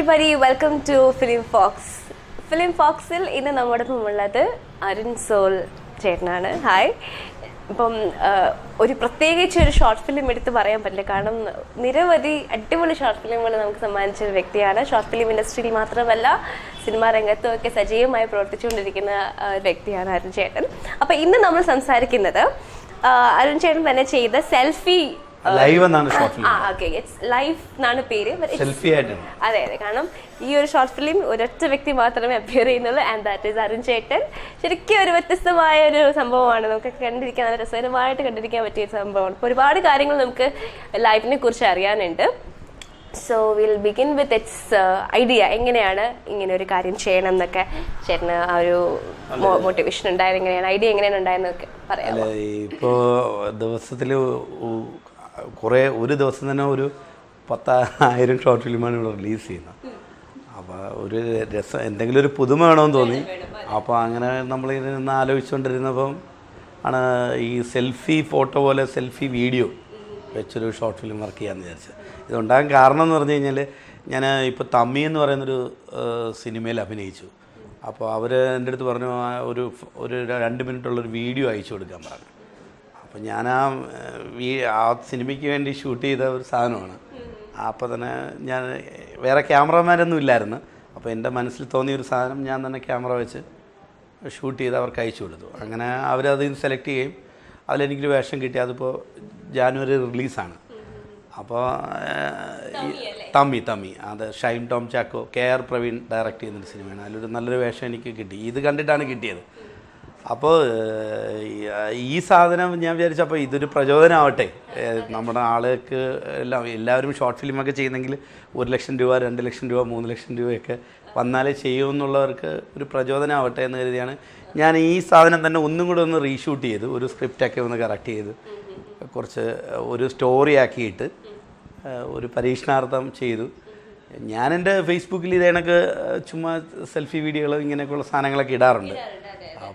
Everybody welcome to film fox film ഫോക്സിൽ ഇന്ന് നമ്മോടൊപ്പം ഉള്ളത് അരുൺ സോൾ ചേട്ടനാണ്. ഹായ് ഇപ്പം ഒരു പ്രത്യേകിച്ച് ഒരു ഷോർട്ട് ഫിലിം എടുത്ത് പറയാൻ പറ്റില്ല. കാരണം നിരവധി അടിപൊളി ഷോർട്ട് ഫിലിമുകൾ നമുക്ക് സമ്മാനിച്ച ഒരു വ്യക്തിയാണ്. ഷോർട്ട് ഫിലിം ഇൻഡസ്ട്രിയിൽ മാത്രമല്ല സിനിമാ രംഗത്തും ഒക്കെ സജീവമായി പ്രവർത്തിച്ചുകൊണ്ടിരിക്കുന്ന വ്യക്തിയാണ് അരുൺ ചേട്ടൻ. അപ്പം ഇന്ന് നമ്മൾ സംസാരിക്കുന്നത് അരുൺ ചേട്ടൻ തന്നെ ചെയ്ത സെൽഫി ലൈവ് എന്നാണ് ഷോർട്ട് ഫിലിം ആ ഓക്കെ ഇറ്റ്സ് ലൈഫ് എന്നാണ് പേര് സെൽഫി ആയിട്ടാണ്. അതെ അതെ. കാരണം ഈ ഒരു ഷോർട്ട് ഫിലിം ഒരൊറ്റ വ്യക്തി മാത്രമേ അപ്പിയർ ചെയ്യുന്നുള്ളൂ ആൻഡ് ദാറ്റ് ഈസ് അരുൺ ചേട്ടൻ ശരിക്കും ഒരു വ്യത്യസ്തമായ ഒരു സംഭവമാണ്. നമുക്ക് കണ്ടിരിക്കാൻ നല്ല രസകരമായിട്ട് കണ്ടിരിക്കാൻ പറ്റിയ സംഭവമാണ്. ഒരുപാട് കാര്യങ്ങൾ നമുക്ക് ലൈഫിനെ കുറിച്ച് അറിയാനുണ്ട്. So will begin with its idea എങ്ങനെയാണ് ഇങ്ങനെ ഒരു കാര്യം ചെയ്യണം എന്നൊക്കെ ചേട്ടന് ആ ഒരു മോട്ടിവേഷൻ ഉണ്ടായത് എങ്ങനെയാണ്? ഐഡിയ എങ്ങനെയാണ് ഉണ്ടായെന്നൊക്കെ പറയാം ഇപ്പോ ഇപ്പോൾ ദിവസത്തിൽ കുറേ ഒരു ദിവസം തന്നെ ഒരു പത്തായിരം ഷോർട്ട് ഫിലിമാണ് ഇവിടെ റിലീസ് ചെയ്യുന്നത്. അപ്പോൾ ഒരു രസം എന്തെങ്കിലും ഒരു പുതുമ വേണമെന്ന് തോന്നി. അപ്പോൾ അങ്ങനെ നമ്മൾ നിന്ന് ആലോചിച്ചുകൊണ്ടിരുന്നപ്പം ആണ് ഈ സെൽഫി ഫോട്ടോ പോലെ സെൽഫി വീഡിയോ വെച്ചൊരു ഷോർട്ട് ഫിലിം വർക്ക് ചെയ്യാമെന്ന് വിചാരിച്ചത്. ഇതുണ്ടാകാൻ കാരണം എന്ന് പറഞ്ഞു കഴിഞ്ഞാൽ ഞാൻ ഇപ്പോൾ തമ്മി എന്ന് പറയുന്നൊരു സിനിമയിൽ അഭിനയിച്ചു. അപ്പോൾ അവർ എന്റെ അടുത്ത് പറഞ്ഞു "ആ, ഒരു ഒരു രണ്ട് മിനിറ്റുള്ളൊരു വീഡിയോ അയച്ചു കൊടുക്കാൻ പറഞ്ഞു. അപ്പോൾ ഞാൻ ആ വീ- ആ സിനിമയ്ക്ക് വേണ്ടി ഷൂട്ട് ചെയ്ത ഒരു സാധനമാണ്. അപ്പോൾ തന്നെ ഞാൻ വേറെ ക്യാമറമാരൊന്നും ഇല്ലായിരുന്നു. അപ്പോൾ എന്റെ മനസ്സിൽ തോന്നിയ ഒരു സാധനം ഞാൻ തന്നെ ക്യാമറ വെച്ച് ഷൂട്ട് ചെയ്ത് അവർക്ക് അയച്ചു കൊടുത്തു. അങ്ങനെ അവരത് സെലക്ട് ചെയ്യുകയും അതിലെനിക്കൊരു വേഷം കിട്ടി. അതിപ്പോൾ ജാനുവരി റിലീസാണ്. അപ്പോൾ തമ്മി തമ്മി. അത് Shine Tom Chacko K R Praveen direct ചെയ്യുന്നൊരു സിനിമയാണ്. അതിലൊരു നല്ലൊരു വേഷം എനിക്ക് കിട്ടി. ഇത് കണ്ടിട്ടാണ് കിട്ടിയത്. അപ്പോൾ ഈ സാധനം ഞാൻ വിചാരിച്ചപ്പോൾ ഇതൊരു പ്രചോദനമാവട്ടെ നമ്മുടെ ആളുകൾക്ക് എല്ലാം എല്ലാവരും ഷോർട്ട് ഫിലിമൊക്കെ ചെയ്യുന്നെങ്കിൽ ഒരു ലക്ഷം രൂപ രണ്ട് ലക്ഷം രൂപ മൂന്ന് ലക്ഷം രൂപയൊക്കെ വന്നാലേ ചെയ്യുമെന്നുള്ളവർക്ക് ഒരു പ്രചോദനമാവട്ടെ എന്ന് കരുതിയാണ് ഞാൻ ഈ സാധനം തന്നെ ഒന്നും കൂടെ ഒന്ന് റീഷൂട്ട് ചെയ്ത് ഒരു സ്ക്രിപ്റ്റൊക്കെ ഒന്ന് കറക്റ്റ് ചെയ്ത് കുറച്ച് ഒരു സ്റ്റോറി ആക്കിയിട്ട് ഒരു പരീക്ഷണാർത്ഥം ചെയ്തു. ഞാൻ എന്റെ ഫേസ്ബുക്കിൽ ഇത് കണക്ക് ചുമ്മാ സെൽഫി വീഡിയോകൾ ഇങ്ങനെയൊക്കെയുള്ള സാധനങ്ങളൊക്കെ ഇടാറുണ്ട്.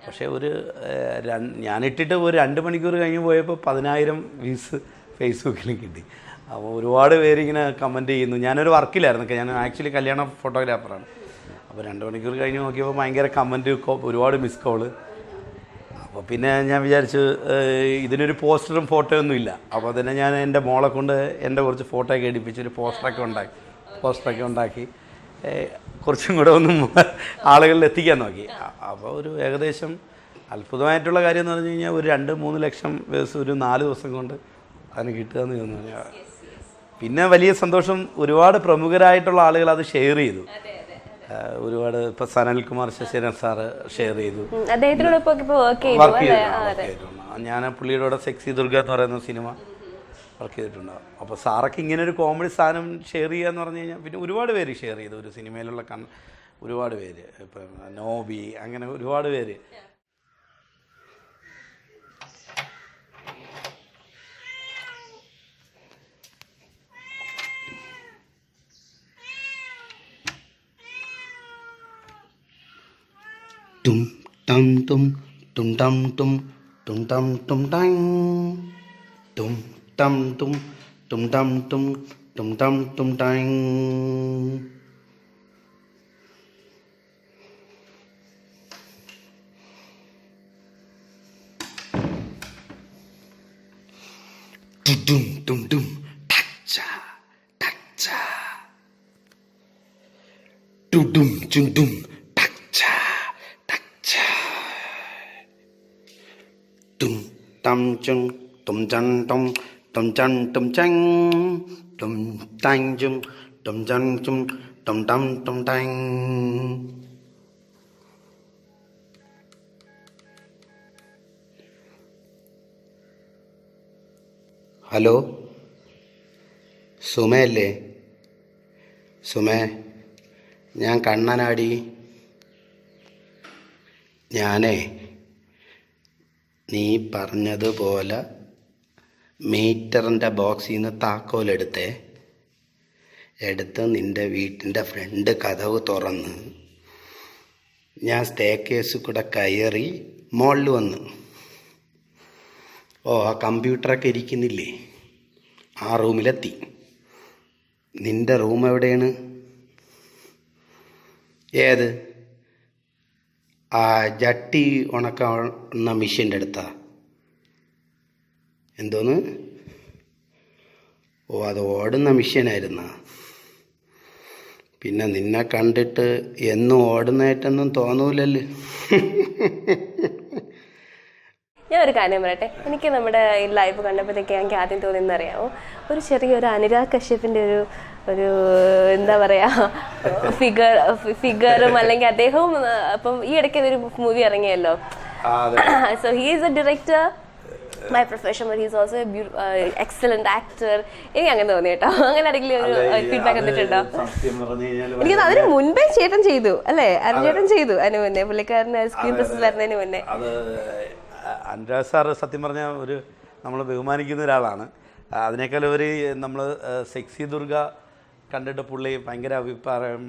പക്ഷേ ഒരു ഞാനിട്ടിട്ട് ഒരു രണ്ട് മണിക്കൂർ കഴിഞ്ഞ് പോയപ്പോൾ പതിനായിരം വ്യൂസ് ഫേസ്ബുക്കിലും കിട്ടി. അപ്പോൾ ഒരുപാട് പേരിങ്ങനെ കമന്റ് ചെയ്യുന്നു. ഞാനൊരു വർക്കിലായിരുന്നു. ഞാൻ ആക്ച്വലി കല്യാണ ഫോട്ടോഗ്രാഫറാണ്. അപ്പോൾ രണ്ട് മണിക്കൂർ കഴിഞ്ഞ് നോക്കിയപ്പോൾ ഭയങ്കര കമന്റ് ഒരുപാട് മിസ് കോൾ അപ്പോൾ പിന്നെ ഞാൻ വിചാരിച്ചു ഇതിനൊരു പോസ്റ്ററും ഫോട്ടോ ഒന്നും ഇല്ല. അപ്പോൾ തന്നെ ഞാൻ എന്റെ മോളെ കൊണ്ട് എന്റെ കുറച്ച് ഫോട്ടോ ഒക്കെ എടുപ്പിച്ച് ഒരു പോസ്റ്ററൊക്കെ ഉണ്ടാക്കി പോസ്റ്ററൊക്കെ ഉണ്ടാക്കി. കുറച്ചും കൂടെ ഒന്ന് ആളുകളിൽ എത്തിക്കാൻ നോക്കി. അപ്പോൾ ഒരു ഏകദേശം അത്ഭുതമായിട്ടുള്ള കാര്യം എന്ന് പറഞ്ഞു കഴിഞ്ഞാൽ ഒരു രണ്ട് മൂന്ന് ലക്ഷം ദിവസം ഒരു നാല് ദിവസം കൊണ്ട് അതിന് കിട്ടുക എന്ന് പറഞ്ഞു പിന്നെ വലിയ സന്തോഷം ഒരുപാട് പ്രമുഖരായിട്ടുള്ള ആളുകൾ അത് ഷെയർ ചെയ്തു. ഒരുപാട് ഇപ്പൊ സനൽകുമാർ ശശിധരൻ സാറ് ഷെയർ ചെയ്തു. വർക്ക് ചെയ്തു ഞാൻ പുള്ളിയുടെ കൂടെ സെക്സി ദുർഗ എന്ന് പറയുന്ന സിനിമ വർക്ക് ചെയ്തിട്ടുണ്ടാവും അപ്പോൾ സാറൊക്കെ ഇങ്ങനെ ഒരു കോമഡി സാധനം ഷെയർ ചെയ്യുക എന്ന് പറഞ്ഞു കഴിഞ്ഞാൽ പിന്നെ ഒരുപാട് പേര് ഷെയർ ചെയ്തു. ഒരു സിനിമയിലുള്ള കൺ ഒരുപാട് പേര്. ഇപ്പം നോബി അങ്ങനെ ഒരുപാട് പേര്. ടും ടം ടും ടും ടം ടും ടും ടം ടും ടും tum tâm tung tung tâm tung tung tâm tung tăng. Tum tum tum tạch cha tạch cha. Tu dum chung dum tạch cha tạch cha. Tum tam chung tum chan tông tum chan tum chang tum tang chung tum chan chung tum tam tum tang hello സുമയല്ലേ സുമേ ഞാൻ കണ്ണനാടി ഞാനേ നീ പറഞ്ഞതുപോലെ മീറ്ററിന്റെ ബോക്സിൽ നിന്ന് താക്കോലെടുത്തേ എടുത്ത്. നിന്റെ വീട്ടിന്റെ ഫ്രണ്ട് കഥവ് തുറന്ന് ഞാൻ സ്റ്റേ കേസ് കൂടെ കയറി മുകളിൽ വന്ന്. ഓ ആ കമ്പ്യൂട്ടറൊക്കെ ഇരിക്കുന്നില്ലേ? ആ റൂമിലെത്തി. നിന്റെ റൂം എവിടെയാണ്? ഏത്? ആ ജട്ടി ഉണക്കുന്ന മെഷീന്റെ അടുത്താ. എന്തോന്ന്? ഓ അത് ഓടുന്ന മിഷ്യനായിരുന്ന. പിന്നെ നിന്നെ കണ്ടിട്ട് എന്നും ഓടുന്നതായിട്ടൊന്നും തോന്നൂലല്ലേ? ഞാൻ ഒരു കാര്യം പറയട്ടെ. എനിക്ക് നമ്മുടെ ഈ ലൈവ് കണ്ടപ്പോഴത്തേക്ക് എനിക്ക് ആദ്യം തോന്നിയെന്ന് അറിയാമോ ഒരു ചെറിയൊരു അനുരാഗ് കശ്യപിന്റെ ഒരു ഒരു എന്താ പറയാ ഫിഗർ ഫിഗറും അല്ലെങ്കിൽ അദ്ദേഹവും അപ്പം ഈ ഇടയ്ക്ക് ഒരു movie ഇറങ്ങിയല്ലോ. So he is a director my profession he's also excellent actor എനിക്ക് അങ്ങനെ തോന്നി കേട്ടോ. അങ്ങനെ ആരെങ്കിലും ഒരു ഫീഡ്ബാക്ക് തന്നിട്ടുണ്ടോ എനിക്ക് അതിന് മുൻപേ ചേട്ടൻ ചെയ്തു അല്ലേ? അരുൺ ചേട്ടൻ ചെയ്തു അതിന് മുന്നേ പുള്ളിക്കാരന് സ്ക്രീൻ പ്രസസ് വരുന്നതിന് മുന്നേ. അനുരാജ് സാർ സത്യം പറഞ്ഞാൽ ഒരു നമ്മൾ ബഹുമാനിക്കുന്ന ഒരാളാണ്. അതിനേക്കാൾ ഒരു നമ്മൾ സെക്സി ദുർഗ കണ്ടിട്ട് പുള്ളി ഭയങ്കര അഭിപ്രായം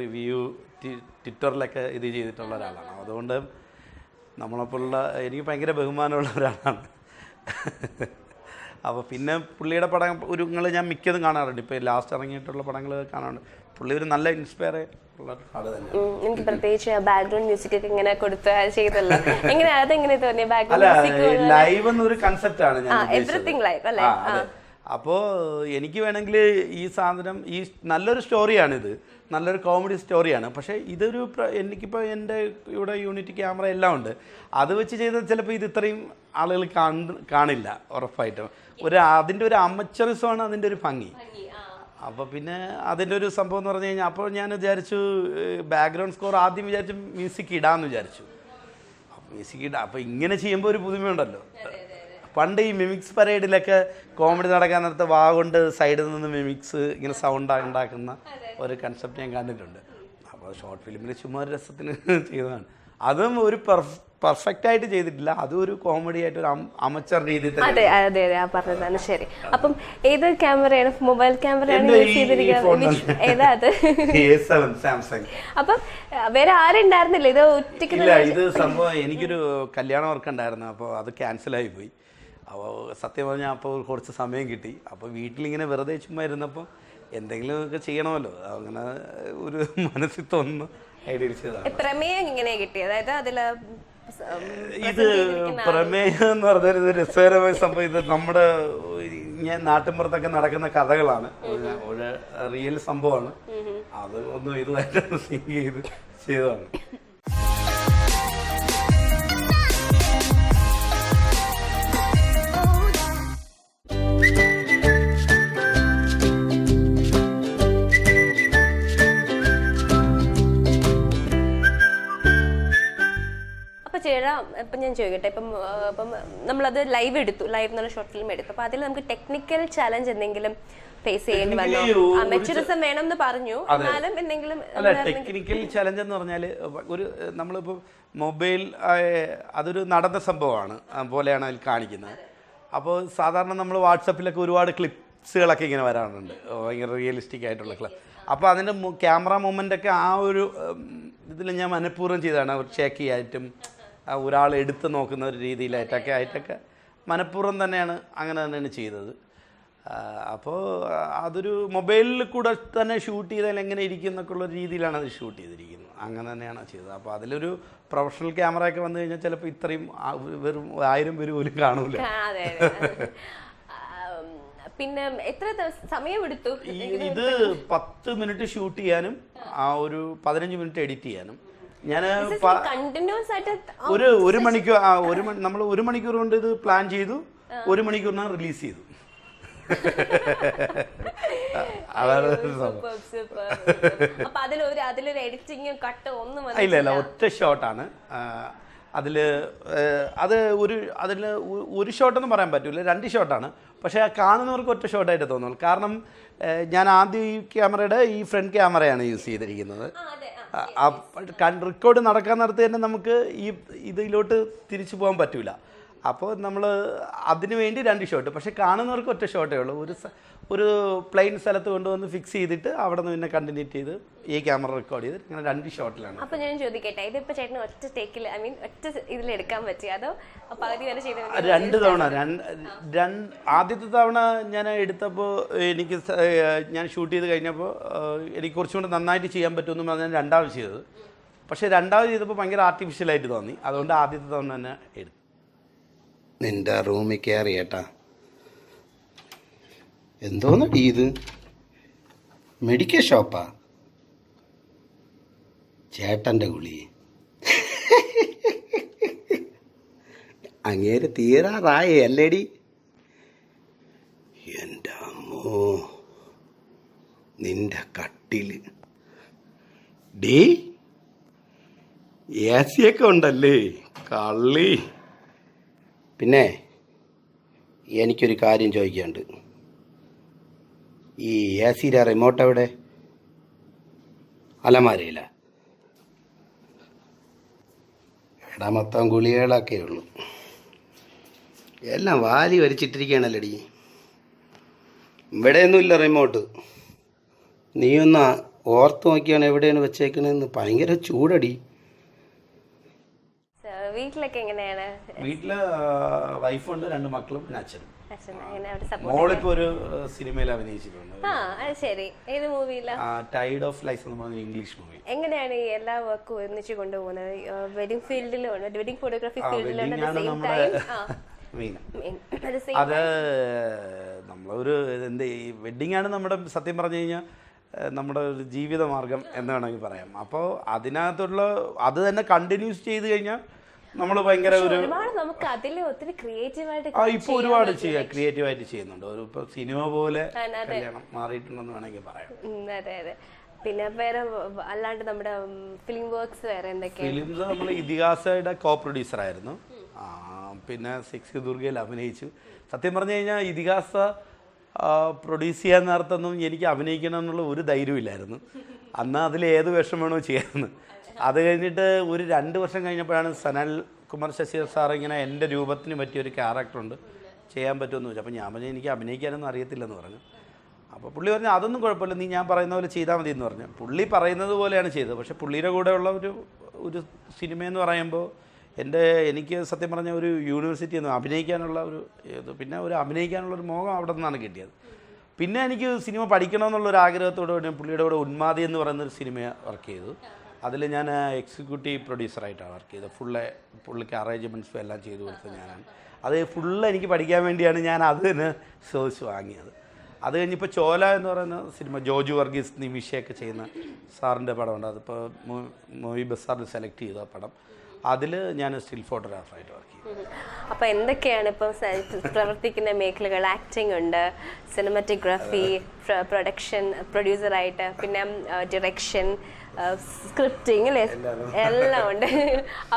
റിവ്യൂ ട്വിറ്ററിലൊക്കെ ഇത് ചെയ്തിട്ടുള്ള ഒരാളാണ്. അതുകൊണ്ട് നമ്മളെപ്പോലുള്ള എനിക്ക് ഭയങ്കര ബഹുമാനമുള്ള ഒരാളാണ്. അപ്പോൾ പിന്നെ പുള്ളിയുടെ പടം ഒരു നിങ്ങൾ ഞാൻ മിക്കതും കാണാറുണ്ട്. ഇപ്പോൾ ലാസ്റ്റ് ഇറങ്ങിയിട്ടുള്ള പടങ്ങൾ കാണാറുണ്ട്. പുള്ളി ഒരു നല്ല ഇൻസ്പയർ ഉള്ള ആൾ തന്നെ. എനിക്ക് പ്രത്യേകിച്ച് ബാക്ക്ഗ്രൗണ്ട് മ്യൂസിക് ഒക്കെ ഇങ്ങനെ കൊടുത്ത് ചെയ്തല്ലോ എങ്ങനെ അതെങ്ങനെ തോന്നിയ? ബാക്ക്ഗ്രൗണ്ട് ലൈവ് എന്നൊരു കൺസെപ്റ്റ് ആണ് ഞാൻ ആ, ലൈവ് അല്ലേ? ആ, അതെ. അപ്പോ എനിക്ക് വേണമെങ്കിൽ ഈ സാധനം ഈ നല്ലൊരു സ്റ്റോറിയാണിത്. നല്ലൊരു കോമഡി സ്റ്റോറിയാണ്. പക്ഷേ ഇതൊരു പ്ര- എനിക്കിപ്പോൾ എന്റെ ഇവിടെ യൂണിറ്റ് ക്യാമറ എല്ലാം ഉണ്ട്. അത് വെച്ച് ചെയ്താൽ ചിലപ്പോൾ ഇത് ഇത്രയും ആളുകൾ കാണില്ല ഉറപ്പായിട്ടും. ഒരു അതിന്റെ ഒരു അമച്ചറിസമാണ് അതിന്റെ ഒരു ഭംഗി. അപ്പോൾ പിന്നെ അതിന്റെ ഒരു സംഭവം എന്ന് പറഞ്ഞു കഴിഞ്ഞാൽ അപ്പോൾ ഞാൻ വിചാരിച്ചു ബാക്ക്ഗ്രൗണ്ട് സ്കോർ ആദ്യം വിചാരിച്ചു മ്യൂസിക് ഇടാമെന്ന് വിചാരിച്ചു. മ്യൂസിക് ഇടാം അപ്പോൾ ഇങ്ങനെ ചെയ്യുമ്പോൾ ഒരു പുതുമയുണ്ടല്ലോ. പണ്ട് ഈ മിമിക്സ് പരേഡിലൊക്കെ കോമഡി നടക്കാൻ നേരത്തെ വാ കൊണ്ട് സൈഡിൽ നിന്ന് മിമിക്സ് ഇങ്ങനെ സൗണ്ട് ഉണ്ടാക്കുന്ന ഒരു കൺസെപ്റ്റ് ഞാൻ കണ്ടിട്ടുണ്ട്. അപ്പോൾ ഷോർട്ട് ഫിലിമിൽ ചുമ്മാ ഒരു രസത്തിന് ചെയ്തതാണ്. അതും ഒരു പെർഫെക്റ്റ് ആയിട്ട് ചെയ്തിട്ടില്ല. അതും ഒരു കോമഡി ആയിട്ട് ഒരു അമച്ചർ രീതിയിൽ അതെ അതെ അതെ ആ പറഞ്ഞതാണ്. ശരി. അപ്പം ഏത് ക്യാമറയാണ് മൊബൈൽ ക്യാമറയാണ് യൂസ് ചെയ്തിരിക്കുന്നത്. ഏതാ അത്? സാംസങ് അപ്പം വേറെ ആരുണ്ടായിരുന്നില്ല? ഇത് ഒറ്റയ്ക്ക് ഇത് സംഭവം എനിക്കൊരു കല്യാണം വർക്ക് ഉണ്ടായിരുന്നു. അപ്പോൾ അത് ക്യാൻസൽ ആയി പോയി. അപ്പോൾ സത്യം പറഞ്ഞാൽ അപ്പോൾ കുറച്ച് സമയം കിട്ടി. അപ്പോൾ വീട്ടിലിങ്ങനെ വെറുതെ ചുമ്മാ ഇരുന്നപ്പോൾ എന്തെങ്കിലുമൊക്കെ ചെയ്യണമല്ലോ. അങ്ങനെ ഒരു മനസ്സിൽ തോന്നുന്നു ഐഡിയ പ്രമേയം ഇങ്ങനെ കിട്ടി അതായത് ഇത് പ്രമേയം എന്ന് പറഞ്ഞാൽ ഇത് രസകരമായ സംഭവം. ഇത് നമ്മുടെ ഞാൻ നാട്ടിൻപുറത്തൊക്കെ നടക്കുന്ന കഥകളാണ്. ഒരു റിയൽ സംഭവമാണ്. അത് ഒന്നും ഇതുമായിട്ട് സിങ്ക് ചെയ്ത് ചെയ്തതാണ്. ഇപ്പൊ ഞാൻ ചോദിക്കട്ടെ ഇപ്പം ഇപ്പം നമ്മളത് ലൈവ് എടുത്തു ലൈവ് എന്നുള്ള ഷോർട്ട് ഫിലിം എടുത്തു. അപ്പൊ അതിൽ നമുക്ക് ടെക്നിക്കൽ ചാലഞ്ച് എന്തെങ്കിലും ഫേസ് ചെയ്യേണ്ടി വന്നു? Technically ആ മെച്ചുറിസം വേണം എന്ന് പറഞ്ഞു. എന്നാലും എന്തെങ്കിലും അല്ല ടെക്നിക്കൽ ചലഞ്ച് എന്ന് പറഞ്ഞാൽ ഒരു നമ്മളിപ്പോൾ മൊബൈൽ അതൊരു നടന്ന സംഭവമാണ് പോലെയാണ് അതിൽ കാണിക്കുന്നത്. അപ്പോൾ സാധാരണ നമ്മൾ വാട്സപ്പിലൊക്കെ ഒരുപാട് ക്ലിപ്സുകളൊക്കെ ഇങ്ങനെ വരാറുണ്ട്. ഭയങ്കര റിയലിസ്റ്റിക് ആയിട്ടുള്ള ക്ലിപ്പ് അപ്പോൾ അതിന്റെ ക്യാമറ മൂവ്മെന്റ് ഒക്കെ ആ ഒരു ഇതിൽ ഞാൻ മനഃപൂർവം ചെയ്തതാണ്. ഷേക്കി ആയിട്ടും ഒരാൾ എടുത്ത് നോക്കുന്ന ഒരു രീതിയിലായിട്ടൊക്കെ ആയിട്ടൊക്കെ മനഃപൂർവം തന്നെയാണ് അങ്ങനെ തന്നെയാണ് ചെയ്തത്. അപ്പോൾ അതൊരു മൊബൈലിൽ കൂടെ തന്നെ ഷൂട്ട് ചെയ്താൽ എങ്ങനെ ഇരിക്കും എന്നൊക്കെ ഉള്ള രീതിയിലാണ് അത് ഷൂട്ട് ചെയ്തിരിക്കുന്നത്. അങ്ങനെ തന്നെയാണ് ചെയ്തത്. അപ്പോൾ അതിലൊരു പ്രൊഫഷണൽ ക്യാമറ ഒക്കെ വന്നു കഴിഞ്ഞാൽ ചിലപ്പോൾ ഇത്രയും വെറും ആയിരം പേര് പോലും കാണൂല. പിന്നെ എത്ര സമയം എടുത്തു? ഇത് പത്ത് മിനിറ്റ് ഷൂട്ട് ചെയ്യാനും ആ ഒരു പതിനഞ്ച് മിനിറ്റ് എഡിറ്റ് ചെയ്യാനും ഞാൻ ഒരു ഒരു മണിക്കൂർ ഒരു നമ്മൾ ഒരു മണിക്കൂർ കൊണ്ട് ഇത് പ്ലാൻ ചെയ്തു. ഒരു മണിക്കൂറിനാണ് റിലീസ് ചെയ്തു. അതാണ് ഇല്ല ഇല്ല ഒറ്റ ഷോട്ടാണ് അതിൽ അത് ഒരു അതിൽ ഒരു ഷോട്ടൊന്നും പറയാൻ പറ്റില്ല രണ്ട് ഷോട്ടാണ് പക്ഷേ കാണുന്നവർക്ക് ഒറ്റ ഷോട്ടായിട്ട് തോന്നുള്ളൂ. കാരണം ഞാൻ ആദ്യം ഈ ക്യാമറയുടെ ഈ ഫ്രണ്ട് ക്യാമറയാണ് യൂസ് ചെയ്തിരിക്കുന്നത്. റെക്കോർഡ് നടക്കാൻ നേരത്ത് തന്നെ നമുക്ക് ഈ ഇതിലോട്ട് തിരിച്ചു പോകാൻ പറ്റൂല. അപ്പോൾ നമ്മൾ അതിന് വേണ്ടി രണ്ട് ഷോട്ട് പക്ഷേ കാണുന്നവർക്ക് ഒറ്റ ഷോട്ടേ ഉള്ളൂ. ഒരു ഒരു പ്ലെയിൻ സ്ഥലത്ത് കൊണ്ടുവന്ന് ഫിക്സ് ചെയ്തിട്ട് അവിടെ നിന്ന് പിന്നെ കണ്ടിന്യൂ ചെയ്ത് ഈ ക്യാമറ റെക്കോർഡ് ചെയ്ത് ഇങ്ങനെ രണ്ട് ഷോട്ടിലാണ്. അപ്പോൾ ഞാൻ ചോദിക്കട്ടെ ഇതിപ്പോൾ ചേട്ടന് ഒറ്റ ടേക്കിൽ ഐ മീൻ ഒറ്റ ഇതിൽ എടുക്കാൻ പറ്റി അതോ പകുതി വരെ ചെയ്ത് രണ്ട് തവണ രണ്ട് ആദ്യത്തെ തവണ ഞാൻ എടുത്തപ്പോൾ എനിക്ക് ഞാൻ ഷൂട്ട് ചെയ്ത് കഴിഞ്ഞപ്പോൾ എനിക്ക് കുറച്ചും കൂടെ നന്നായിട്ട് ചെയ്യാൻ പറ്റുമെന്ന് പറഞ്ഞാൽ രണ്ടാമത് ചെയ്തത്. പക്ഷേ രണ്ടാമത് ചെയ്തപ്പോൾ ഭയങ്കര ആർട്ടിഫിഷ്യലായിട്ട് തോന്നി. അതുകൊണ്ട് ആദ്യത്തെ തവണ തന്നെ എടുത്തു. നിന്റെ റൂമിൽ കയറി ഏട്ടാ. എന്തോന്നടി ഇത്? മെഡിക്കൽ ഷോപ്പാ? ചേട്ടന്റെ ഗുളി. അങ്ങേര് തീരാറായേ അല്ലേടി? എന്റെ അമ്മോ നിന്റെ കട്ടിൽ. ഡേ എ ഒക്കെ ഉണ്ടല്ലേ? കള്ളി. പിന്നെ എനിക്കൊരു കാര്യം ചോദിക്കാനുണ്ട്. ഈ എ സിയുടെ റിമോട്ട് എവിടെ? അലമാരയില്ല എടാ മൊത്തം ഗുളികകളൊക്കെ ഉള്ളൂ. എല്ലാം വാലി ഡി ഇവിടെയൊന്നുമില്ല റിമോട്ട് നീയൊന്ന് ഓർത്ത് നോക്കിയാണ് എവിടെയാണ് വെച്ചേക്കണതെന്ന് ഭയങ്കര ചൂടടി. വീട്ടിലൊക്കെ എങ്ങനെയാണ്? വീട്ടിൽ വൈഫുണ്ട് രണ്ട് മക്കളും പിന്നെ അച്ഛനും. മോളിപ്പോൾ ഒരു സിനിമയിൽ അഭിനയിച്ചിട്ടുണ്ട്. ടൈഡ് ഓഫ് ലൈഫ് എന്ന് പറഞ്ഞ ഇംഗ്ലീഷ് മൂവി എങ്ങനെയാണ് ഈ എല്ലാ വർക്കും ഒന്നിച്ച് കൊണ്ടുപോകുന്നത്? വെഡിങ് ഫോട്ടോഗ്രാഫി അത് നമ്മളൊരു എന്ത് ഈ ആണ് നമ്മുടെ സത്യം പറഞ്ഞു കഴിഞ്ഞാൽ നമ്മുടെ ഒരു ജീവിത മാർഗം എന്ന് വേണമെങ്കിൽ പറയാം. അപ്പോൾ അതിനകത്തുള്ള അത് തന്നെ കണ്ടിന്യൂസ് ചെയ്ത് കഴിഞ്ഞാൽ നമ്മൾ ഭയങ്കര ഒരു നമുക്ക് അതിൽ ഒത്തിരി ക്രിയേറ്റീവായിട്ട് ആ ഇപ്പൊ ഒരുപാട് ചെയ്യുക ക്രിയേറ്റീവായിട്ട് ചെയ്യുന്നുണ്ട്. ഒരു ഇപ്പൊ സിനിമ പോലെ കല്യാണം മാറിയിട്ടുണ്ടെന്ന് വേണമെങ്കിൽ പറയാം. അതെ അതെ. പിന്നെ വേറെ അല്ലാണ്ട് നമ്മുടെ ഫിലിം വർക്ക്സ് വേറെ എന്തൊക്കെയാണ് ഫിലിംസ് നമ്മൾ ഇതിഹാസയുടെ കോ പ്രൊഡ്യൂസർ ആയിരുന്നു പിന്നെ സിക്സ് ദുർഗയിൽ അഭിനയിച്ചു. സത്യം പറഞ്ഞു കഴിഞ്ഞാൽ ഇതിഹാസ പ്രൊഡ്യൂസ് ചെയ്യാൻ നേരത്തൊന്നും എനിക്ക് അഭിനയിക്കണം എന്നുള്ള ഒരു ധൈര്യമില്ലായിരുന്നു അന്ന് അതിൽ ഏത് വേഷം വേണോ ചെയ്യാമെന്ന് അത് കഴിഞ്ഞിട്ട് ഒരു രണ്ട് വർഷം കഴിഞ്ഞപ്പോഴാണ് സനൽ കുമാർ ശശീർ സാർ ഇങ്ങനെ എന്റെ രൂപത്തിന് പറ്റിയ ഒരു ക്യാരക്ടറുണ്ട് ചെയ്യാൻ പറ്റുമെന്ന് ചോദിച്ചു. അപ്പോൾ ഞാൻ പറഞ്ഞു എനിക്ക് അഭിനയിക്കാനൊന്നും അറിയത്തില്ലെന്ന് പറഞ്ഞു. അപ്പോൾ പുള്ളി പറഞ്ഞു അതൊന്നും കുഴപ്പമില്ല. നീ ഞാൻ പറയുന്ന പോലെ ചെയ്താൽ മതി എന്ന് പറഞ്ഞു. പുള്ളി പറയുന്നത് പോലെയാണ് ചെയ്തത്. പക്ഷേ പുള്ളിയുടെ കൂടെയുള്ള ഒരു ഒരു സിനിമയെന്ന് പറയുമ്പോൾ എന്റെ എനിക്ക് സത്യം പറഞ്ഞ ഒരു യൂണിവേഴ്സിറ്റി എന്ന് അഭിനയിക്കാനുള്ള ഒരു ഇത് പിന്നെ ഒരു അഭിനയിക്കാനുള്ള ഒരു മോഹം അവിടെ നിന്നാണ് കിട്ടിയത്. പിന്നെ എനിക്ക് സിനിമ പഠിക്കണമെന്നുള്ള ഒരു ആഗ്രഹത്തോടെ പുള്ളിയുടെ കൂടെ ഉന്മാദി എന്ന് പറയുന്ന ഒരു സിനിമ വർക്ക് ചെയ്തു. അതിൽ ഞാൻ എക്സിക്യൂട്ടീവ് പ്രൊഡ്യൂസറായിട്ടാണ് വർക്ക് ചെയ്തത്. ഫുള്ള് പുള്ളിക്ക് അറേഞ്ച്മെന്റ്സും എല്ലാം ചെയ്തു കൊടുത്തത് ഞാനാണ്. അത് ഫുള്ള് എനിക്ക് പഠിക്കാൻ വേണ്ടിയാണ് ഞാൻ അത് തന്നെ ചോദിച്ച് വാങ്ങിയത്. അത് കഴിഞ്ഞിപ്പോൾ ചോല എന്ന് പറയുന്ന സിനിമ ജോജു വർഗീസ് നിമിഷയൊക്കെ ചെയ്യുന്ന സാറിന്റെ പടമുണ്ട്. അതിപ്പോൾ മൂവി ബസാറിൽ സെലക്ട് ചെയ്ത പടം. അതിൽ ഞാൻ സ്റ്റിൽ ഫോട്ടോഗ്രാഫറായിട്ട് വർക്ക് ചെയ്യും അപ്പോൾ എന്തൊക്കെയാണ് ഇപ്പോൾ പ്രവർത്തിക്കുന്ന മേഖലകൾ? ആക്ടിംഗ് ഉണ്ട് സിനിമാറ്റോഗ്രാഫി പ്രൊഡക്ഷൻ പ്രൊഡ്യൂസറായിട്ട് പിന്നെ ഡിറക്ഷൻ സ്ക്രിപ്റ്റിംഗ് അല്ലേ എല്ലാം ഉണ്ട്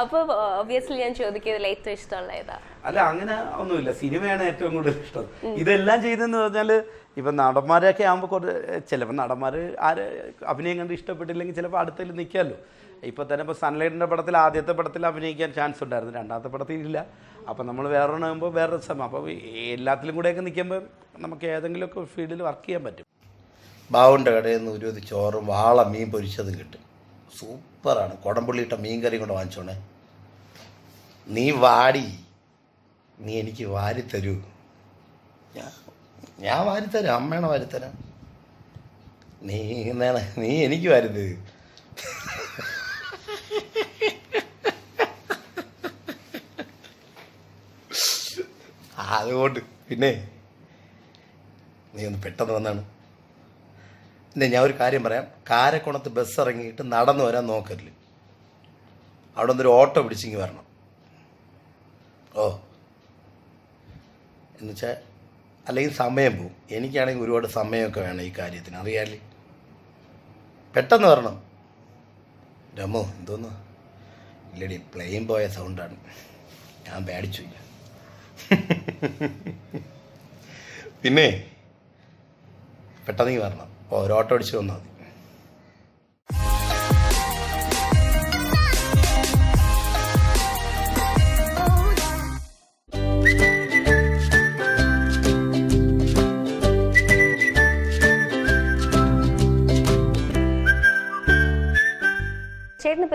അപ്പോൾ ഒബ്വിയസ്ലി ഞാൻ ചോദിക്കുന്നത് ഏറ്റവും ഇഷ്ടമുള്ള ഏതാ? അല്ല അങ്ങനെ ഒന്നുമില്ല. സിനിമയാണ് ഏറ്റവും കൂടുതൽ ഇഷ്ടം. ഇതെല്ലാം ചെയ്തെന്ന് പറഞ്ഞാൽ ഇപ്പം നടന്മാരെയൊക്കെ ആകുമ്പോൾ കുറേ ചിലപ്പോൾ നടന്മാർ ആര് അഭിനയം കണ്ട് ഇഷ്ടപ്പെട്ടില്ലെങ്കിൽ ചിലപ്പോൾ അടുത്തതിൽ നിൽക്കാമല്ലോ ഇപ്പോൾ തന്നെ ഇപ്പോൾ സൺലൈറ്റിന്റെ പടത്തിൽ ആദ്യത്തെ പടത്തിൽ അഭിനയിക്കാൻ ചാൻസ് ഉണ്ടായിരുന്നു. രണ്ടാമത്തെ പടത്തിൽ ഇല്ല. അപ്പോൾ നമ്മൾ വേറെ ആകുമ്പോൾ വേറെ സമയം. അപ്പോൾ എല്ലാത്തിലും കൂടെയൊക്കെ നിൽക്കുമ്പോൾ നമുക്ക് ഏതെങ്കിലുമൊക്കെ ഫീൽഡിൽ വർക്ക് ചെയ്യാൻ പറ്റും. ബാവുന്റെ കടയിൽ നിന്ന് ഒരു ചോറും വാള മീൻ പൊരിച്ചതും കിട്ടും. സൂപ്പറാണ്. കുടംപുള്ളിയിട്ട മീൻ കറിയും കൊണ്ട് വാങ്ങിച്ചോണേ. നീ വാടി. നീ എനിക്ക് വാരിത്തരൂ. ഞാൻ ഞാൻ വാരിത്തരാം. അമ്മയാണ് വാരിത്തരാം. നീ എന്നാണ്? നീ എനിക്ക് വാരിത്തരൂ. അതുകൊണ്ട് പിന്നെ നീ ഒന്ന് പെട്ടെന്ന് വന്നാണ്. പിന്നെ ഞാൻ ഒരു കാര്യം പറയാം. കാരക്കുണത്ത് ബസ് ഇറങ്ങിയിട്ട് നടന്നു വരാൻ നോക്കരുത്. അവിടെ നിന്നൊരു ഓട്ടോ പിടിച്ചിങ്ങി വരണം. ഓ. എന്നുവെച്ചാൽ അല്ലെങ്കിൽ സമയം പോവും. എനിക്കാണെങ്കിൽ ഒരുപാട് സമയമൊക്കെ വേണം ഈ കാര്യത്തിന്. അറിയാല്ലേ? പെട്ടെന്ന് വരണം. രമോ എന്തോന്നു? ഇല്ലടി പ്ലെയിൻ പോയ സൗണ്ടാണ് ഞാൻ പേടിച്ചു പിന്നെ പെട്ടെന്ന് വരണം. ഓ ഒരു ഓട്ടോ അടിച്ച് വന്നാൽ മതി.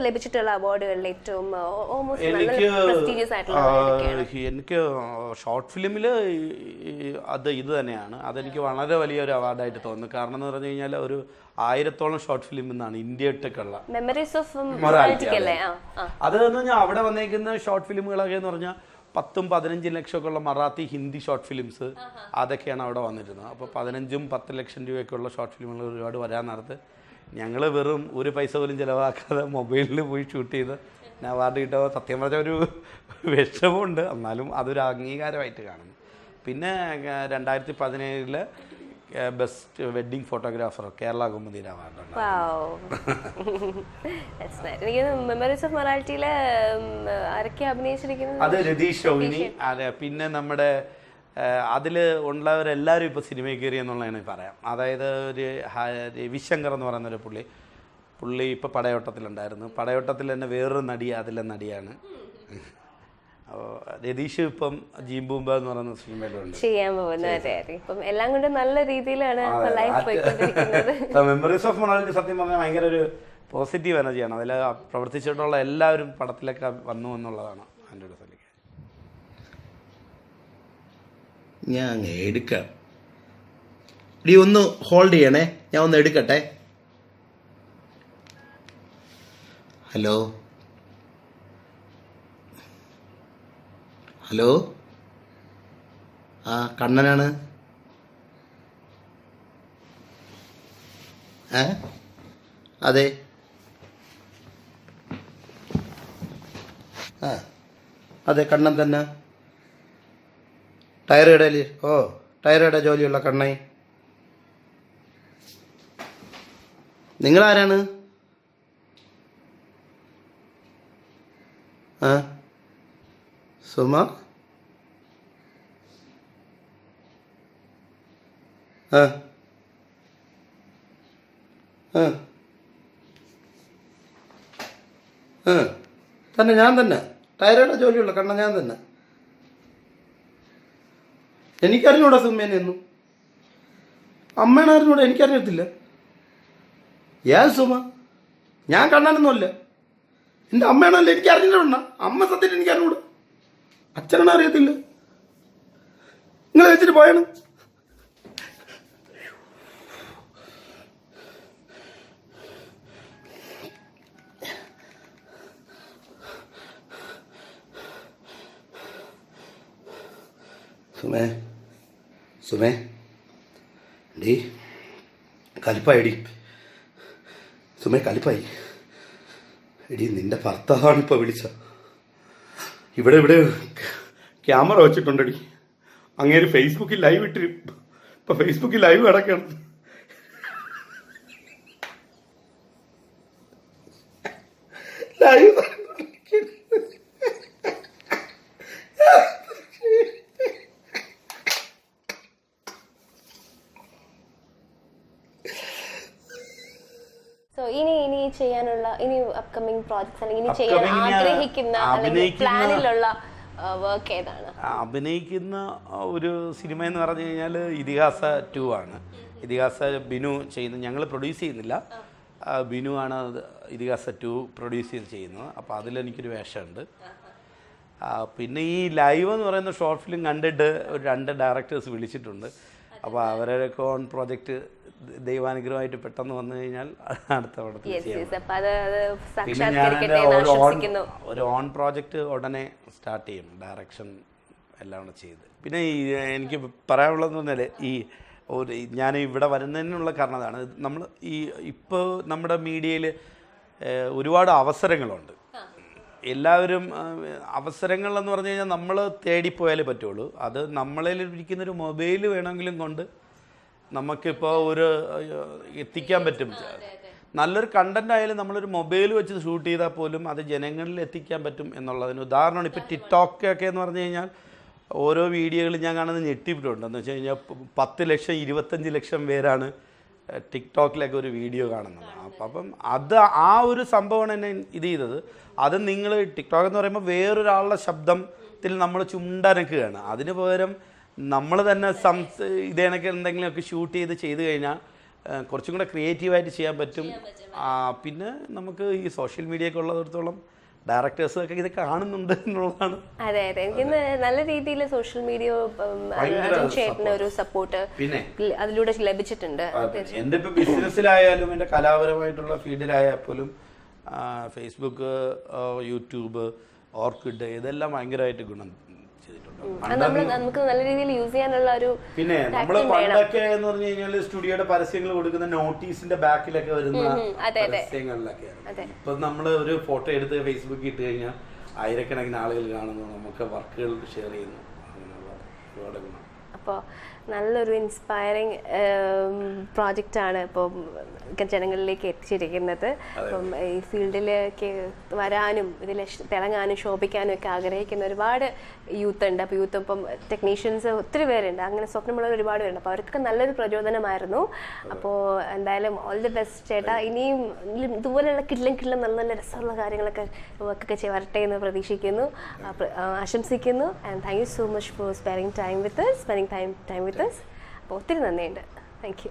ലഭിച്ചിട്ടുള്ള അവാർഡുകളിൽ ഏറ്റവും ഓൾമോസ്റ്റ് എനിക്ക് പ്രസ്റ്റീജിയസ് ആയിട്ടുള്ള എനിക്ക് ഷോർട്ട് ഫിലിമിൽ അത് ഇത് തന്നെയാണ്. അതെനിക്ക് വളരെ വലിയൊരു അവാർഡായിട്ട് തോന്നുന്നു. കാരണം എന്ന് പറഞ്ഞു കഴിഞ്ഞാൽ ഒരു ആയിരത്തോളം ഷോർട്ട് ഫിലിം എന്നാണ് ഇന്ത്യ ഒറ്റക്കുള്ള മെമ്മറീസ് ഓഫ് അത്. എന്ന് പറഞ്ഞാൽ അവിടെ വന്നേക്കുന്ന ഷോർട്ട് ഫിലിമുകളൊക്കെ എന്ന് പറഞ്ഞാൽ പത്തും പതിനഞ്ചും ലക്ഷമൊക്കെ ഉള്ള മറാത്തി ഹിന്ദി ഷോർട്ട് ഫിലിംസ് അതൊക്കെയാണ് അവിടെ വന്നിരുന്നത്. അപ്പോൾ പതിനഞ്ചും പത്ത് ലക്ഷം രൂപയൊക്കെ ഉള്ള ഷോർട്ട് ഫിലിമുകൾ ഒരുപാട് വരാൻ നേരത്ത് ഞങ്ങൾ വെറും ഒരു പൈസ പോലും ചിലവാക്കാതെ മൊബൈലിൽ പോയി ഷൂട്ട് ചെയ്ത് ഞാൻ അവാർഡ് കിട്ടുമ്പോൾ സത്യം പറഞ്ഞ ഒരു വിഷമമുണ്ട്. എന്നാലും അതൊരു അംഗീകാരമായിട്ട് കാണുന്നു. പിന്നെ രണ്ടായിരത്തി പതിനേഴിൽ ബെസ്റ്റ് വെഡിങ് ഫോട്ടോഗ്രാഫർ കേരള കുമുദീര അവാർഡ് മെമ്മറീസ് ഓഫ് മൊറാലിറ്റിയിലെ ആരൊക്കെ അഭിനയിച്ചിരിക്കുന്നത്? അത് രതീഷ് അതെ പിന്നെ നമ്മുടെ അതിൽ ഉള്ളവരെല്ലാവരും ഇപ്പോൾ സിനിമയിൽ കയറി എന്നുള്ളതാണ് പറയാം. അതായത് ഒരു രവിശങ്കർ എന്ന് പറയുന്ന ഒരു പുള്ളി. പുള്ളി ഇപ്പോൾ പടയോട്ടത്തിലുണ്ടായിരുന്നു. പടയോട്ടത്തിൽ തന്നെ വേറൊരു നടി അതിലെ നടിയാണ്. അപ്പോൾ രതീഷ് ഇപ്പം ജീംബൂമ്പ എന്ന് പറയുന്ന സിനിമയിലുണ്ട് ചെയ്യാൻ പോകുന്ന. എല്ലാം കൊണ്ട് നല്ല രീതിയിലാണ് ലൈഫ് മെമ്മറീസ് ഓഫ് മൊണാലിറ്റി സത്യം പറഞ്ഞാൽ ഭയങ്കര ഒരു പോസിറ്റീവ് എനർജിയാണ് അതിൽ പ്രവർത്തിച്ചിട്ടുള്ള എല്ലാവരും പടത്തിലൊക്കെ വന്നു എന്നുള്ളതാണ് എന്റെ ഒരു ഞാൻ എടുക്കാം. ഡി ഒന്ന് ഹോൾഡ് ചെയ്യണേ. ഞാൻ ഒന്ന് എടുക്കട്ടെ. ഹലോ? ഹലോ? ആ കണ്ണനാണ്. ഏ? അതെ. ആ അതെ കണ്ണൻ തന്നെ. ടയർ ഇടയിൽ ഓ ടയർ ഇട ജോലിയുള്ള കണ്ണായി. നിങ്ങൾ ആരാണ് സുമ? തന്നെ ഞാൻ തന്നെ. ടയറുടെ ജോലിയുള്ള കണ്ണ ഞാൻ തന്നെ. എനിക്കറിഞ്ഞൂടാ സുമ്മേനെയൊന്നും അമ്മേനെ അറിഞ്ഞൂടാ എനിക്കറിഞ്ഞിട്ടില്ല. ഏത് സുമ? ഞാൻ കണ്ണാനൊന്നുമല്ല. എന്റെ അമ്മയാണല്ലോ എനിക്ക് അറിഞ്ഞിട്ടുണ്ട അമ്മ സത്യത്തിൽ എനിക്ക് അറിഞ്ഞൂടാ അച്ഛനാണ് അറിയത്തില്ല? നിങ്ങൾ വെച്ചിട്ട് പോയാണ്. സുമേ. സുമേ ഡീ കലിപ്പായിടി. സുമേ കലിപ്പായി. എടി നിന്റെ ഭർത്താവാണ് ഇപ്പോൾ വിളിച്ച ഇവിടെ ഇവിടെ ക്യാമറ വെച്ചിട്ടുണ്ടടി. അങ്ങേര് ഫേസ്ബുക്കിൽ ലൈവ് ഇട്ടിരി ഇപ്പൊ ഫേസ്ബുക്കിൽ ലൈവ് കിടക്കണം. ലൈവ് സോ ഇനി ഇനി ചെയ്യാനുള്ള ഇനി അപ്കമിങ് പ്രോജക്ട്സ് അല്ലെങ്കിൽ ഇനി ചെയ്യാൻ ആഗ്രഹിക്കുന്ന അല്ലെങ്കിൽ പ്ലാനിലുള്ള വർക്ക് ഏതാണ്? അഭിനയിക്കുന്ന ഒരു സിനിമ എന്ന് പറഞ്ഞു കഴിഞ്ഞാൽ ഇതിഹാസ ടു ആണ്. ഇതിഹാസ ബിനു ചെയ്യുന്ന ഞങ്ങൾ പ്രൊഡ്യൂസ് ചെയ്യുന്നില്ല. ബിനു ആണ് ഇതിഹാസ ടു പ്രൊഡ്യൂസ് ചെയ്ത് ചെയ്യുന്നത്. അപ്പോൾ അതിലെനിക്കൊരു വേഷമുണ്ട്. പിന്നെ ഈ ലൈവ് എന്ന് പറയുന്ന ഷോർട്ട് ഫിലിം കണ്ടിട്ട് ഒരു രണ്ട് ഡയറക്ടേഴ്സ് വിളിച്ചിട്ടുണ്ട്. അപ്പോൾ അവരൊക്കെ ഓൺ പ്രോജക്റ്റ് ദൈവാനുഗ്രഹമായിട്ട് പെട്ടെന്ന് വന്നു കഴിഞ്ഞാൽ അടുത്ത പടത്തിൽ ഒരു ഓൺ പ്രോജക്റ്റ് ഉടനെ സ്റ്റാർട്ട് ചെയ്യും. ഡയറക്ഷൻ എല്ലാം കൂടെ ചെയ്ത്. പിന്നെ ഈ എനിക്ക് പറയാനുള്ളതെന്ന് പറഞ്ഞാൽ ഈ ഒരു ഞാൻ ഇവിടെ വരുന്നതിനുള്ള കാരണം അതാണ്. നമ്മൾ ഈ ഇപ്പോൾ നമ്മുടെ മീഡിയയിൽ ഒരുപാട് അവസരങ്ങളുണ്ട്. എല്ലാവരും അവസരങ്ങൾ എന്ന് പറഞ്ഞു കഴിഞ്ഞാൽ നമ്മൾ തേടിപ്പോയാലേ പറ്റുള്ളൂ. അത് നമ്മളിൽ ഇരിക്കുന്നൊരു മൊബൈൽ വേണമെങ്കിലും കൊണ്ട് നമുക്കിപ്പോൾ ഒരു എത്തിക്കാൻ പറ്റും. നല്ലൊരു കണ്ടന്റ് ആയാലും നമ്മളൊരു മൊബൈൽ വെച്ച് ഷൂട്ട് ചെയ്താൽ പോലും അത് ജനങ്ങളിൽ എത്തിക്കാൻ പറ്റും എന്നുള്ളതിന് ഉദാഹരണമാണ്. ഇപ്പോൾ ടിക്ടോക്ക് ഒക്കെ എന്ന് പറഞ്ഞു കഴിഞ്ഞാൽ ഓരോ വീഡിയോകളും ഞാൻ കാണുന്നത് ഞെട്ടിപ്പിട്ടുണ്ട്. എന്ന് വെച്ച് കഴിഞ്ഞാൽ പത്ത് ലക്ഷം ഇരുപത്തഞ്ച് ലക്ഷം പേരാണ് ടിക്ടോക്കിലൊക്കെ ഒരു വീഡിയോ കാണുന്നത് അപ്പം അപ്പം അത് ആ ഒരു സംഭവമാണ് എന്നെ ഇത് ചെയ്തത്. അത് നിങ്ങൾ ടിക്ടോക്ക് എന്ന് പറയുമ്പോൾ വേറൊരാളുടെ ശബ്ദത്തിൽ നമ്മൾ ചുണ്ടനക്കുകയാണ്. അതിന് പകരം നമ്മൾ തന്നെ സംസ് ഇതേണൊക്കെ എന്തെങ്കിലുമൊക്കെ ഷൂട്ട് ചെയ്ത് ചെയ്ത് കഴിഞ്ഞാൽ കുറച്ചും കൂടെ ക്രിയേറ്റീവായിട്ട് ചെയ്യാൻ പറ്റും. പിന്നെ നമുക്ക് ഈ സോഷ്യൽ മീഡിയ ഒക്കെ ഉള്ളിടത്തോളം ഡയറക്ടേഴ്സൊക്കെ ഇത് കാണുന്നുണ്ട് എന്നുള്ളതാണ്. അതെ അതെ. എനിക്കിന്ന് നല്ല രീതിയിൽ സോഷ്യൽ മീഡിയ ചേട്ടന് ഒരു സപ്പോർട്ട് പിന്നെ? അതിലൂടെ ലഭിച്ചിട്ടുണ്ട്. എന്റെ ഇപ്പൊ ബിസിനസ്സിലായാലും എന്റെ കലാപരമായിട്ടുള്ള ഫീൽഡിലായാൽ പോലും ഫേസ്ബുക്ക് യൂട്യൂബ് ഓർക്കിഡ് ഇതെല്ലാം ഭയങ്കരമായിട്ട് ഗുണം. നമുക്ക് നല്ല രീതിയിൽ യൂസ് ചെയ്യാനുള്ള ഒരു പിന്നെ നമ്മൾ പണ്ടൊക്കെ എന്ന് പറഞ്ഞു കഴിഞ്ഞാൽ സ്റ്റുഡിയോയുടെ പരസ്യങ്ങൾ കൊടുക്കുന്ന നോട്ടീസിന്റെ ബാക്കിലൊക്കെ വരുന്ന. പരസ്യങ്ങളിലൊക്കെ. ഇപ്പൊ നമ്മൾ ഒരു ഫോട്ടോ എടുത്ത് ഫേസ്ബുക്കിൽ ഇട്ട് കഴിഞ്ഞാൽ ആയിരക്കണക്കിന് ആളുകൾ കാണുന്നു. നമുക്ക് വർക്കുകൾ ഷെയർ ചെയ്യുന്നു. അങ്ങനെയുള്ള ഒരുപാട് ഗുണം. അപ്പോൾ നല്ലൊരു ഇൻസ്പയറിങ് പ്രോജക്റ്റാണ് ഇപ്പോൾ ജനങ്ങളിലേക്ക് എത്തിച്ചിരിക്കുന്നത്. അപ്പം ഈ ഫീൽഡിലേക്ക് വരാനും ഇതിൽ തിളങ്ങാനും ശോഭിക്കാനും ഒക്കെ ആഗ്രഹിക്കുന്ന ഒരുപാട് യൂത്ത് ഉണ്ട് അപ്പോൾ യൂത്ത് ഇപ്പം ടെക്നീഷ്യൻസ് ഒത്തിരി പേരുണ്ട്. അങ്ങനെ സ്വപ്നമുള്ളവർ ഒരുപാട് പേരുണ്ട്. അപ്പോൾ അവർക്കൊക്കെ നല്ലൊരു പ്രചോദനമായിരുന്നു. അപ്പോൾ എന്തായാലും ഓൾ ദി ബെസ്റ്റ് ചേട്ടാ. ഇനിയും ഇതുപോലെയുള്ള കിള്ളം കിള്ളം നല്ല നല്ല രസമുള്ള കാര്യങ്ങളൊക്കെ വർക്കൊക്കെ വരട്ടെ എന്ന് പ്രതീക്ഷിക്കുന്നു. ആശംസിക്കുന്നു. And thank you so much for spending time with spending time time with അപ്പോൾ ഒത്തിരി നന്ദിയുണ്ട്. Thank you